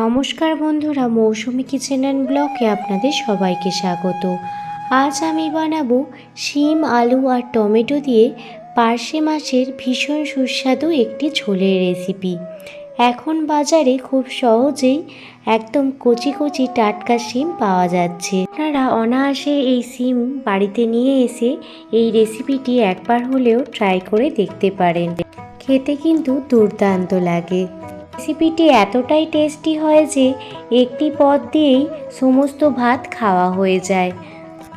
নমস্কার বন্ধুরা, মৌসুমি kitchen and ব্লকে আপনাদের সবাইকে স্বাগত। আজ আমি বানাবো শিম, আলু আর টমেটো দিয়ে পার্শে মাছের ভীষণ সুস্বাদু একটি ঝোলের রেসিপি। এখন বাজারে খুব সহজেই একদম কচি কচি টাটকা শিম পাওয়া যাচ্ছে। আপনারা অনায়াসে এই শিম বাড়িতে নিয়ে এসে এই রেসিপিটি একবার হলেও ট্রাই করে দেখতে পারেন। খেতে কিন্তু দুর্দান্ত লাগে। রেসিপিটি এতটাই টেস্টি হয় যে একটি পদ দিয়েই সমস্ত ভাত খাওয়া হয়ে যায়।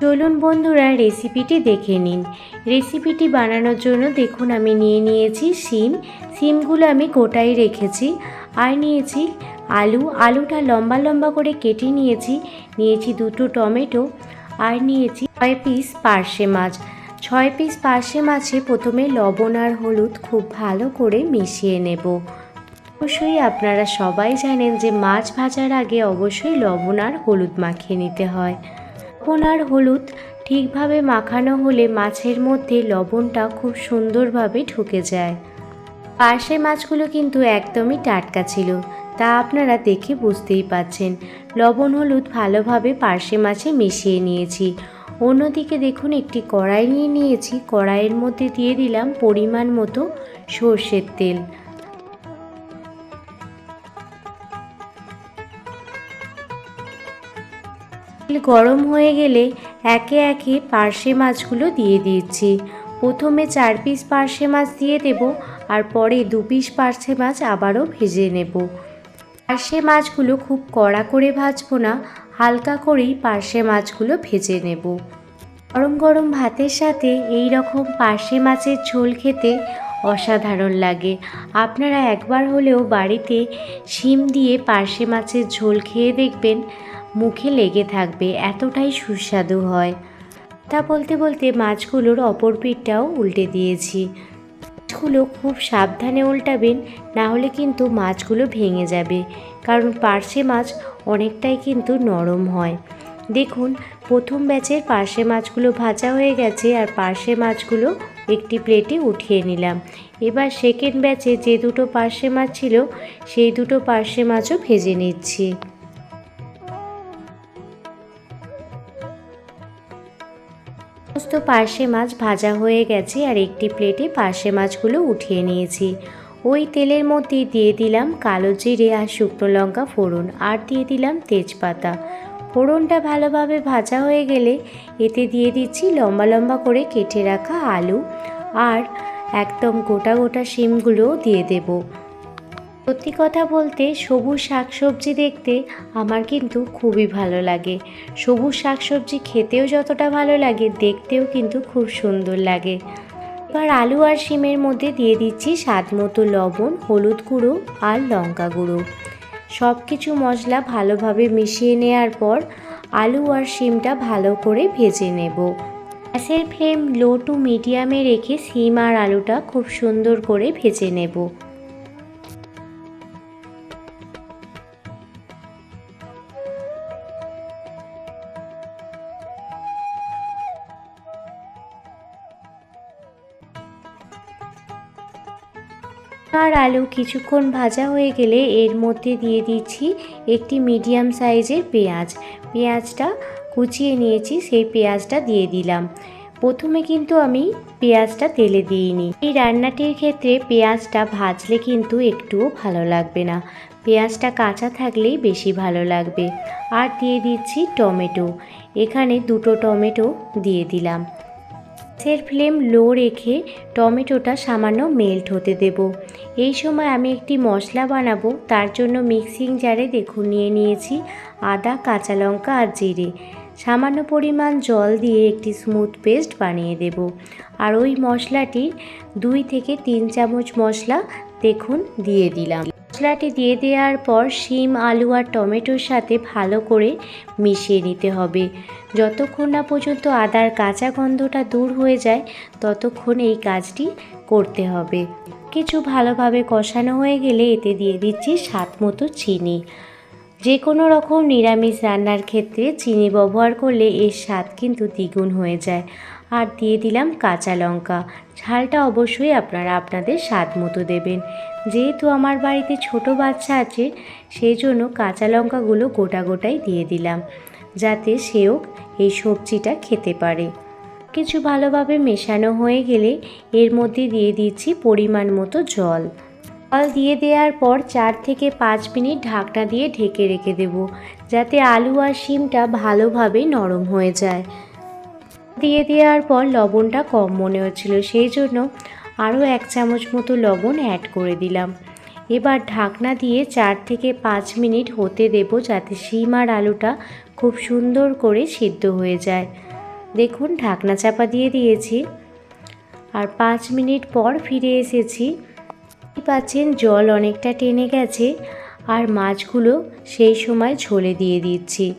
চলুন বন্ধুরা রেসিপিটি দেখে নিন। রেসিপিটি বানানোর জন্য দেখুন আমি নিয়ে নিয়েছি সিম সিমগুলো আমি গোটাই রেখেছি আর নিয়েছি আলু। আলুটা লম্বা লম্বা করে কেটে নিয়েছি। নিয়েছি দুটো টমেটো আর নিয়েছি ছয় পিস পার্শে মাছ। ছয় পিস পার্শে মাছে প্রথমে লবণ আর হলুদ খুব ভালো করে মিশিয়ে নেব। অবশ্যই আপনারা সবাই জানেন যে মাছ ভাজার আগে অবশ্যই লবণ আর হলুদ মাখিয়ে নিতে হয়। লবণ আর হলুদ ঠিকভাবে মাখানো হলে মাছের মধ্যে লবণটা খুব সুন্দরভাবে ঢুকে যায়। পার্শে মাছগুলো কিন্তু একদমই টাটকা ছিল, তা আপনারা দেখে বুঝতেই পাচ্ছেন। লবণ হলুদ ভালোভাবে পার্শে মাছে মিশিয়ে নিয়েছি। অন্যদিকে দেখুন, একটি কড়াই নিয়ে নিয়েছি। কড়াইয়ের মধ্যে দিয়ে দিলাম পরিমাণ মতো সর্ষের তেল। গরম হয়ে গেলে একে একে পার্শে মাছগুলো দিয়ে দিচ্ছি। প্রথমে চার পিস পার্শে মাছ দিয়ে দেব আর পরে দু পিস পার্শে মাছ আবারও ভেজে নেব। পার্শে মাছগুলো খুব কড়া করে ভাজবো না, হালকা করেই পার্শে মাছগুলো ভেজে নেব। গরম গরম ভাতের সাথে এই রকম পার্শে মাছের ঝোল খেতে অসাধারণ লাগে। আপনারা একবার হলেও বাড়িতে শিম দিয়ে পার্শে মাছের ঝোল খেয়ে দেখবেন। মুখে লেগে থাকবে, এতটাই সুস্বাদু হয়। তা বলতে বলতে মাছগুলোর অপর পিঠটাও উল্টে দিয়েছি। মাছগুলো খুব সাবধানে উল্টাবেন, না হলে কিন্তু মাছগুলো ভেঙে যাবে, কারণ পার্শে মাছ অনেকটাই কিন্তু নরম হয়। দেখুন, প্রথম ব্যাচের পার্শে মাছগুলো ভাজা হয়ে গেছে আর পার্শে মাছগুলো একটি প্লেটে উঠিয়ে নিলাম। এবার সেকেন্ড ব্যাচে যে দুটো পার্শে মাছ ছিল, সেই দুটো পার্শে মাছও ভেজে নিচ্ছি। সমস্ত পার্শে মাছ ভাজা হয়ে গেছে আর একটি প্লেটে পার্শে মাছগুলো উঠিয়ে নিয়েছি। ওই তেলের মধ্যে দিয়ে দিলাম কালো জিরে আর শুকনো লঙ্কা ফোড়ন আর দিয়ে দিলাম তেজপাতা। ফোড়নটা ভালোভাবে ভাজা হয়ে গেলে এতে দিয়ে দিচ্ছি লম্বা লম্বা করে কেটে রাখা আলু আর একদম গোটা গোটা শিমগুলোও দিয়ে দেবো। সত্যি কথা বলতে সবুজ শাকসবজি দেখতে আমার কিন্তু খুবই ভালো লাগে। সবুজ শাকসবজি খেতেও যতটা ভালো লাগে, দেখতেও কিন্তু খুব সুন্দর লাগে। এবার আলু আর শিমের মধ্যে দিয়ে দিচ্ছি স্বাদ মতো লবণ, হলুদ গুঁড়ো আর লঙ্কা গুঁড়ো। সব কিছু মশলা ভালোভাবে মিশিয়ে নেওয়ার পর আলু আর শিমটা ভালো করে ভেজে নেব। গ্যাসের ফ্লেম লো টু মিডিয়ামে রেখে শিম আর আলুটা খুব সুন্দর করে ভেজে নেব। আর আলু কিছুক্ষণ ভাজা হয়ে গেলে এর মধ্যে দিয়ে দিচ্ছি একটি মিডিয়াম সাইজের পেঁয়াজ। পেঁয়াজটা কুচিয়ে নিয়েছি, সেই পেঁয়াজটা দিয়ে দিলাম। প্রথমে কিন্তু আমি পেঁয়াজটা তেলে দিইনি। এই রান্নাটির ক্ষেত্রে পেঁয়াজটা ভাজলে কিন্তু একটুও ভালো লাগবে না। পেঁয়াজটা কাঁচা থাকলেই বেশি ভালো লাগবে। আর দিয়ে দিচ্ছি টমেটো। এখানে দুটো টমেটো দিয়ে দিলাম। গ্যাসের ফ্লেম লো রেখে টমেটোটা সামান্য মেল্ট হতে দেব। এই সময় আমি একটি মশলা বানাবো, তার জন্য মিক্সিং জারে দেখুন নিয়ে নিয়েছি আদা, কাঁচা লঙ্কা আর জিরে। সামান্য পরিমাণ জল দিয়ে একটি স্মুথ পেস্ট বানিয়ে দেব। আর ওই মশলাটির দুই থেকে তিন চামচ মশলা দেখুন, দিয়ে দিলাম। মশলাটি দিয়ে দেওয়ার পর শিম, আলু আর টমেটোর সাথে ভালো করে মিশিয়ে নিতে হবে। যতক্ষণ না পর্যন্ত আদার কাঁচা গন্ধটা দূর হয়ে যায়, ততক্ষণ এই কাজটি করতে হবে। কিছু ভালোভাবে কষানো হয়ে গেলে এতে দিয়ে দিচ্ছি স্বাদ মতো চিনি। যে কোনো রকম নিরামিষ রান্নার ক্ষেত্রে চিনি ব্যবহার করলে এর স্বাদ কিন্তু দ্বিগুণ হয়ে যায়। আর দিয়ে দিলাম কাঁচা লঙ্কা। ঝালটা অবশ্যই আপনারা আপনাদের স্বাদ মতো দেবেন। যেহেতু আমার বাড়িতে ছোট বাচ্চা আছে সেই জন্য কাঁচা লঙ্কাগুলো গোটা গোটাই দিয়ে দিলাম। যাতে সেও এই সবজিটা খেতে পারে। কিছু ভালোভাবে মেশানো হয়ে গেলে এর মধ্যে দিয়ে দিচ্ছি পরিমাণ মতো জল। জল দিয়ে দেওয়ার পর চার থেকে পাঁচ মিনিট ঢাকনা দিয়ে ঢেকে রেখে দেব, যাতে আলু আর শিমটা ভালোভাবে নরম হয়ে যায়। দিয়ে দেওয়ার পর লবণটা কম মনে হচ্ছিল, সেই জন্য আরও এক চামচ মতো লবণ অ্যাড করে দিলাম। এবার ঢাকনা দিয়ে চার থেকে পাঁচ মিনিট হতে দেব, যাতে শিম আর আলুটা খুব সুন্দর করে সিদ্ধ হয়ে যায়। দেখুন, ঢাকনা চাপা দিয়ে দিয়েছি। আর পাঁচ মিনিট পর ফিরে এসেছি। পাচ্ছেন, জল অনেকটা টেনে গেছে আর মাছগুলো সেই সময় ঝোলে দিয়ে দিচ্ছি।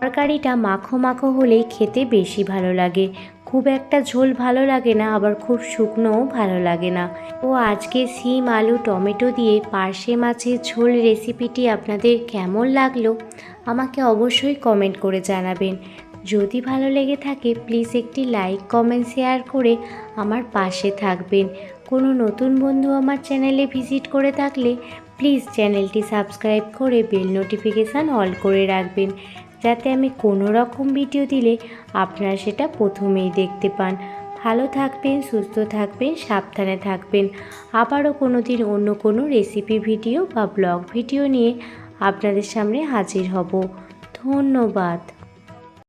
তরকারিটা মাখো মাখো হলেই খেতে বেশি ভালো লাগে। খুব একটা ঝোল ভালো লাগে না, আবার খুব শুকনোও ভালো লাগে না। ও আজকে সিম, আলু, টমেটো দিয়ে পার্শে মাছের ঝোল রেসিপিটি আপনাদের কেমন লাগল, আমাকে অবশ্যই কমেন্ট করে জানাবেন। যদি ভালো লেগে থাকে প্লিজ একটি লাইক কমেন্ট শেয়ার করে আমার পাশে থাকবেন। কোনো নতুন বন্ধু আমার চ্যানেলে ভিজিট করে থাকলে প্লিজ চ্যানেলটি সাবস্ক্রাইব করে বেল নোটিফিকেশান অল করে রাখবেন, যাতে আমি কোনো রকম ভিডিও দিলে আপনারা সেটা প্রথমেই দেখতে পান। ভালো থাকবেন, সুস্থ থাকবেন, সাবধানে থাকবেন। আবারও কোনো দিন অন্য কোনো রেসিপি ভিডিও বা ব্লগ ভিডিও নিয়ে আপনাদের সামনে হাজির হব। ধন্যবাদ।